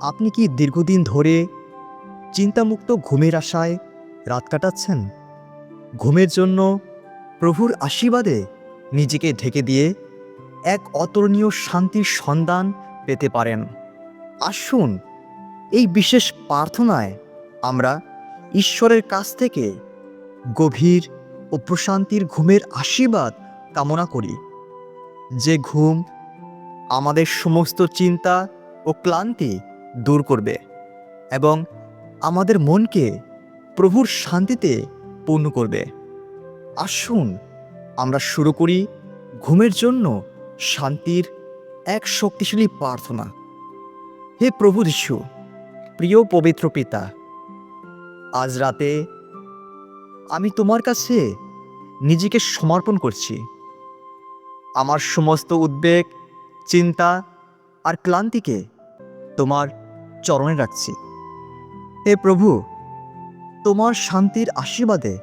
আপনি কি দীর্ঘদিন ধরে চিন্তামুক্ত ঘুমের আশায় রাত কাটাচ্ছেন? ঘুমের জন্য প্রভুর আশীর্বাদে নিজেকে ঢেকে দিয়ে এক অতুলনীয় শান্তির সন্ধান পেতে পারেন। আসুন, এই বিশেষ প্রার্থনায় আমরা ঈশ্বরের কাছ থেকে গভীর ও প্রশান্তির ঘুমের আশীর্বাদ কামনা করি। যে ঘুম আমাদের সমস্ত চিন্তা ও ক্লান্তি দূর করবে এবং আমাদের মনকে প্রভুর শান্তিতে পূর্ণ করবে। আসুন, আমরা শুরু করি ঘুমের জন্য শান্তির এক শক্তিশালী প্রার্থনা। হে প্রভু যিশু, প্রিয় পবিত্র পিতা, আজ রাতে আমি তোমার কাছে নিজেকে সমর্পণ করছি। আমার সমস্ত উদ্বেগ, চিন্তা আর ক্লান্তিকে তোমার চরণে রাখছি হে প্রভু, তোমার শান্তির আশীর্বাদে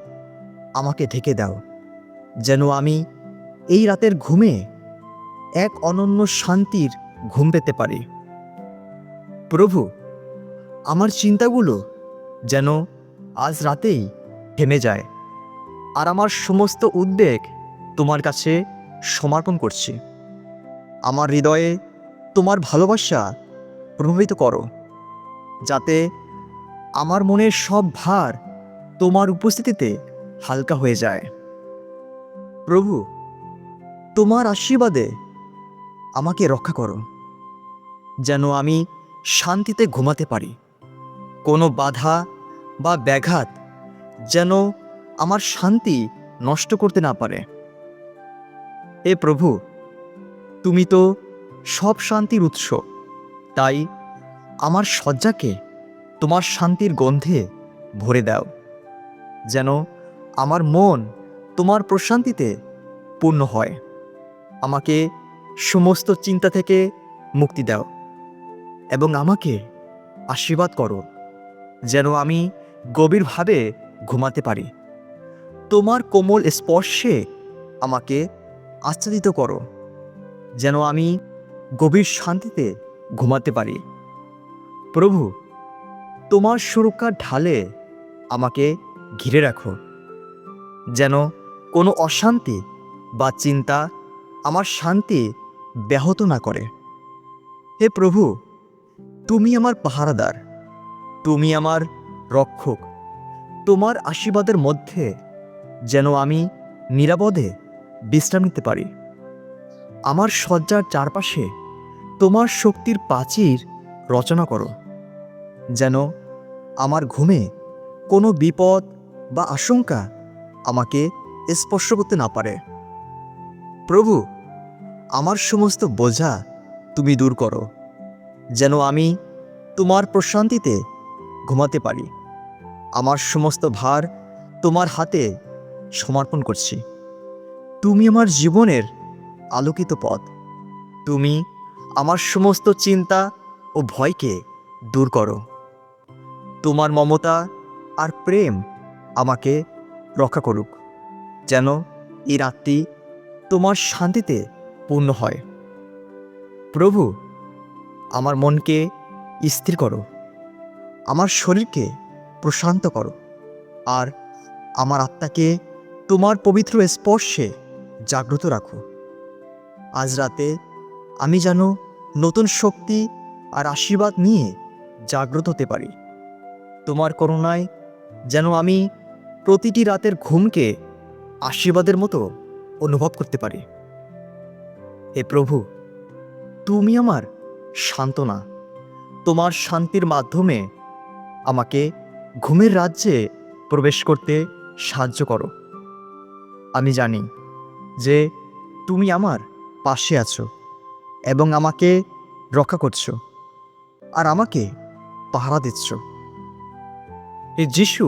আমাকে ঢেকে দাও, যেন আমি এই রাতের ঘুমে এক অনন্য শান্তির ঘুম পেতে পারি। প্রভু, আমার চিন্তাগুলো যেন আজ রাতেই থেমে যায়, আর আমার সমস্ত উদ্বেগ তোমার কাছে সমর্পণ করছি। আমার হৃদয়ে তোমার ভালোবাসা প্রভাবিত করো। যাতে আমার মনের সব ভার তোমার উপস্থিতিতে হালকা হয়ে যায়। প্রভু, তোমার আশীর্বাদে আমাকে রক্ষা করো, যেন আমি শান্তিতে ঘুমাতে পারি। কোনো বাধা বা ব্যাঘাত যেন আমার শান্তি নষ্ট করতে না পারে। এ প্রভু, তুমি তো সব শান্তির উৎস, তাই আমার শয্যাকে তোমার শান্তির গন্ধে ভরে দাও, যেন আমার মন তোমার প্রশান্তিতে পূর্ণ হয়। আমাকে সমস্ত চিন্তা থেকে মুক্তি দাও এবং আমাকে আশীর্বাদ করো, যেন আমি গভীরভাবে ঘুমাতে পারি। তোমার কোমল স্পর্শে আমাকে আচ্ছাদিত করো, যেন আমি গভীর শান্তিতে ঘুমাতে পারি। প্রভু, তোমার সুরক্ষা ঢালে আমাকে ঘিরে রাখো, যেন কোনো অশান্তি বা চিন্তা আমার শান্তি ব্যাহত না করে। হে প্রভু, তুমি আমার পাহারাদার, তুমি আমার রক্ষক, তোমার আশীর্বাদের মধ্যে যেন আমি নিরাপদে বিশ্রাম নিতে পারি। আমার শয্যার চারপাশে তোমার শক্তির প্রাচীর রচনা করো। যেন আমার ঘুমে কোনো বিপদ বা আশঙ্কা আমাকে স্পর্শ করতে না পারে। প্রভু, আমার সমস্ত বোঝা তুমি দূর করো, যেন আমি তোমার প্রশান্তিতে ঘুমাতে পারি। আমার সমস্ত ভার তোমার হাতে সমর্পণ করছি। তুমি আমার জীবনের আলোকিত পথ। তুমি আমার সমস্ত চিন্তা ও ভয়কে দূর করো। তোমার মমতা আর প্রেম আমাকে রক্ষা করুক, যেন এই রাতটি তোমার শান্তিতে পূর্ণ হয়। প্রভু, আমার মনকে স্থির করো, আমার শরীরকে প্রশান্ত করো, আর আমার আত্মাকে তোমার পবিত্র স্পর্শে জাগ্রত রাখো। আজ রাতে আমি যেন নতুন শক্তি আর আশীর্বাদ নিয়ে জাগ্রত হতে পারি। তোমার করুণায় যেন আমি প্রতিটি রাতের ঘুমকে আশীর্বাদের মতো অনুভব করতে পারি। হে প্রভু, তুমি আমার সান্ত্বনা। তোমার শান্তির মাধ্যমে আমাকে ঘুমের রাজ্যে প্রবেশ করতে সাহায্য করো। আমি জানি যে তুমি আমার পাশে আছো এবং আমাকে রক্ষা করছ আর আমাকে পাহারা দিচ্ছ। এই যিশু,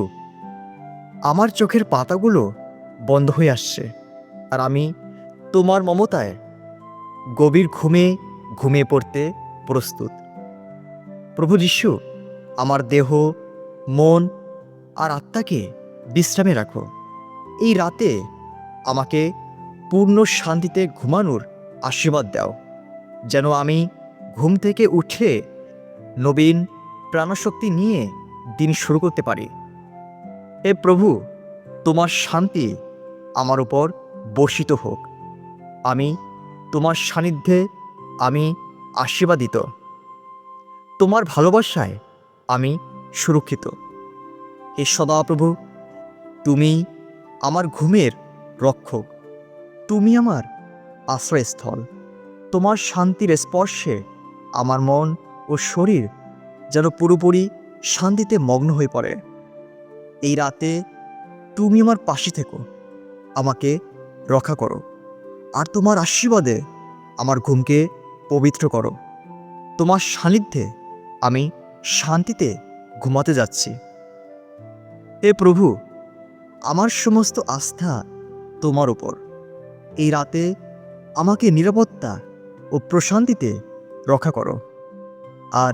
আমার চোখের পাতাগুলো বন্ধ হয়ে আসছে আর আমি তোমার মমতায় গভীর ঘুমে ঘুমিয়ে পড়তে প্রস্তুত। প্রভু যিশু, আমার দেহ, মন আর আত্মাকে বিশ্রামে রাখো। এই রাতে আমাকে পূর্ণ শান্তিতে ঘুমানোর আশীর্বাদ দাও, যেন আমি ঘুম থেকে উঠে নবীন প্রাণশক্তি নিয়ে দিন শুরু করতে পারি। হে প্রভু, তোমার শান্তি আমার উপর বর্ষিত হোক। আমি তোমার সান্নিধ্যে আমি আশীর্বাদিত। তোমার ভালোবাসায় আমি সুরক্ষিত। হে সদাপ্রভু, তুমি আমার ঘুমের রক্ষক। তুমি আমার আশ্রয়স্থল। তোমার শান্তির স্পর্শে আমার মন ও শরীর যেন পুরোপুরি শান্তিতে মগ্ন হয়ে পড়ে। এই রাতে তুমি আমার পাশে থেকো। আমাকে রক্ষা করো। আর তোমার আশীর্বাদে আমার ঘুমকে পবিত্র করো। তোমার সান্নিধ্যে আমি শান্তিতে ঘুমাতে যাচ্ছি। হে প্রভু, আমার সমস্ত আস্থা তোমার উপর। এই রাতে আমাকে নিরাপত্তা ও প্রশান্তিতে রক্ষা করো। আর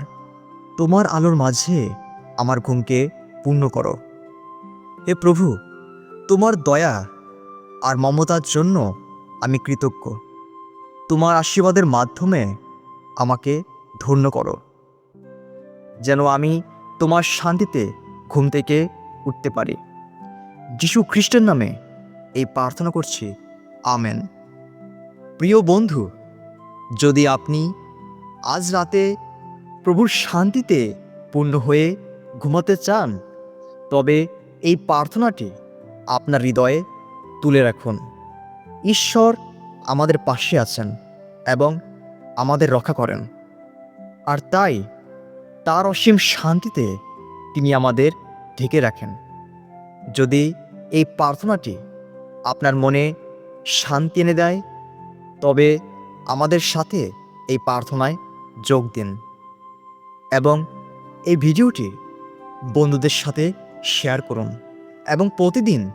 তোমার আলোর মাঝে আমার ঘুমকে পূর্ণ করো। হে প্রভু, তোমার দয়া আর মমতার জন্য আমি কৃতজ্ঞ। তোমার আশীর্বাদের মাধ্যমে আমাকে ধন্য করো। যেন আমি তোমার শান্তিতে ঘুম থেকে উঠতে পারি। যিশু খ্রিস্টের নামে এই প্রার্থনা করছি। আমেন। প্রিয় বন্ধু, যদি আপনি আজ রাতে প্রভুর শান্তিতে পূর্ণ হয়ে ঘুমাতে চান, তবে এই প্রার্থনাটি আপনার হৃদয়ে তুলে রাখুন। ঈশ্বর আমাদের পাশে আছেন এবং আমাদের রক্ষা করেন। আর তাই তার অসীম শান্তিতে তিনি আমাদের ঢেকে রাখেন। যদি এই প্রার্থনাটি আপনার মনে শান্তি এনে দেয়, তবে আমাদের সাথে এই প্রার্থনায় যোগ দিন। এবং এই ভিডিওটি বন্ধুদের সাথে শেয়ার করুন এবং প্রতিদিন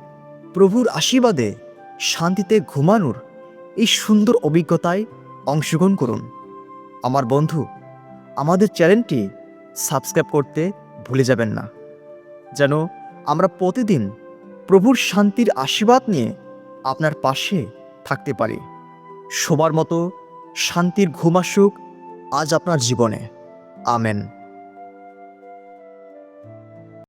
প্রভুর আশীর্বাদে শান্তিতে ঘুমানোর এই সুন্দর অভিজ্ঞতায় অংশগ্রহণ করুন। আমার বন্ধু, আমাদের চ্যানেলটি সাবস্ক্রাইব করতে ভুলে যাবেন না। যেন আমরা প্রতিদিন প্রভুর শান্তির আশীর্বাদ নিয়ে আপনার পাশে থাকতে পারি। সবার মতো শান্তির ঘুম আসুক আজ আপনার জীবনে। আমেন।